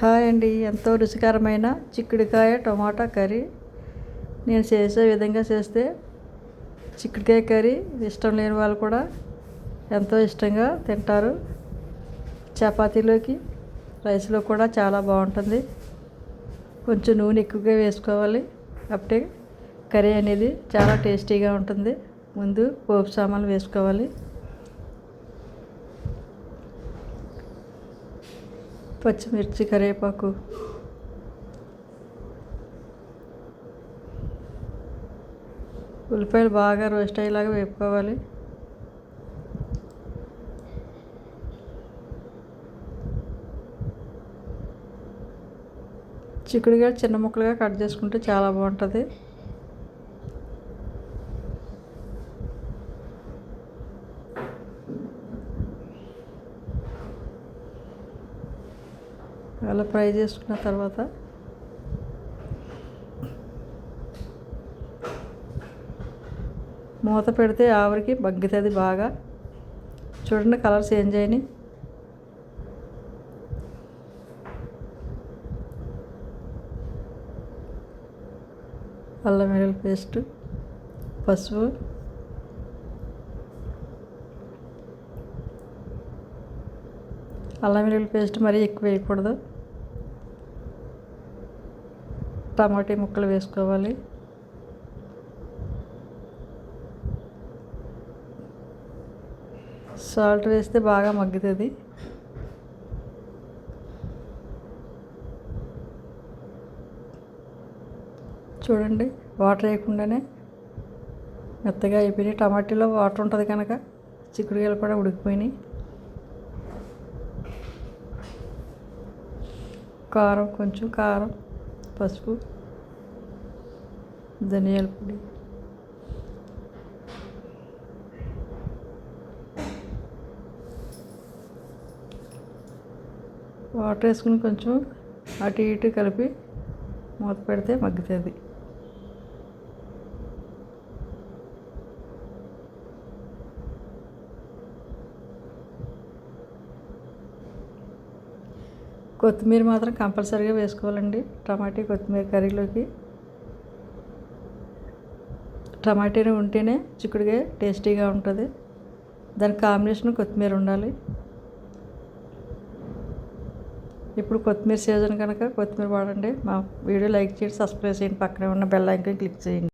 Hi అండి. ఎంతో రుచికరమైన చిక్కుడుకాయ టమాటా కర్రీ నేను చేసే విధంగా చేస్తే చిక్కుడుకాయ కర్రీ ఇష్టం లేని వాళ్ళు కూడా ఎంతో ఇష్టంగా తింటారు. చపాతీలోకి రైస్లో కూడా చాలా బాగుంటుంది. కొంచెం నూనె ఎక్కువగా వేసుకోవాలి. అప్పుడే కర్రీ అనేది చాలా టేస్టీగా ఉంటుంది. ముందు పోపు సామాన్లు వేసుకోవాలి. పచ్చిమిర్చి కరివేపాకు. ఉల్లిపాయలు బాగా రోస్ట్ అయ్యేలాగా వేపుకోవాలి. చిక్కుడుగా చిన్న ముక్కలుగా కట్ చేసుకుంటే చాలా బాగుంటుంది. అలా ఫ్రై చేసుకున్న తర్వాత మూత పెడితే ఆవిరికి బగ్గుతుంది బాగా. చూడండి కలర్ చేంజ్ అయినాయి. అల్లం వెల్లుల్లి పేస్ట్ పసుపు అల్లం వెల్లుల్లి పేస్ట్ మరీ ఎక్కువ వేయకూడదు. టమాటా ముక్కలు వేసుకోవాలి. సాల్ట్ వేస్తే బాగా మగ్గుతుంది. చూడండి వాటర్ వేయకుండానే మెత్తగా అయిపోయినాయి. టమాటీలో వాటర్ ఉంటుంది కనుక చిక్కుడుకాయలు కూడా ఉడికిపోయినాయి. కారం కొంచెం కారం. పసుపు ధనియాల పొడి. వాటర్ వేసుకుని కొంచెం అటు ఇటు కలిపి మూత పెడితే మగ్గుతుంది. కొత్తిమీర మాత్రం కంపల్సరీగా వేసుకోవాలండి. టమాటీ కొత్తిమీర కర్రీలోకి. టమాటీని ఉంటేనే చిక్కుడుగా టేస్టీగా ఉంటుంది. దాని కాంబినేషన్ కొత్తిమీర ఉండాలి. ఇప్పుడు కొత్తిమీర సీజన్ కనుక కొత్తిమీర వాడండి. మా వీడియో లైక్ చేయండి సబ్స్క్రైబ్ చేయండి. పక్కనే ఉన్న బెల్ ఐకాన్ క్లిక్ చేయండి.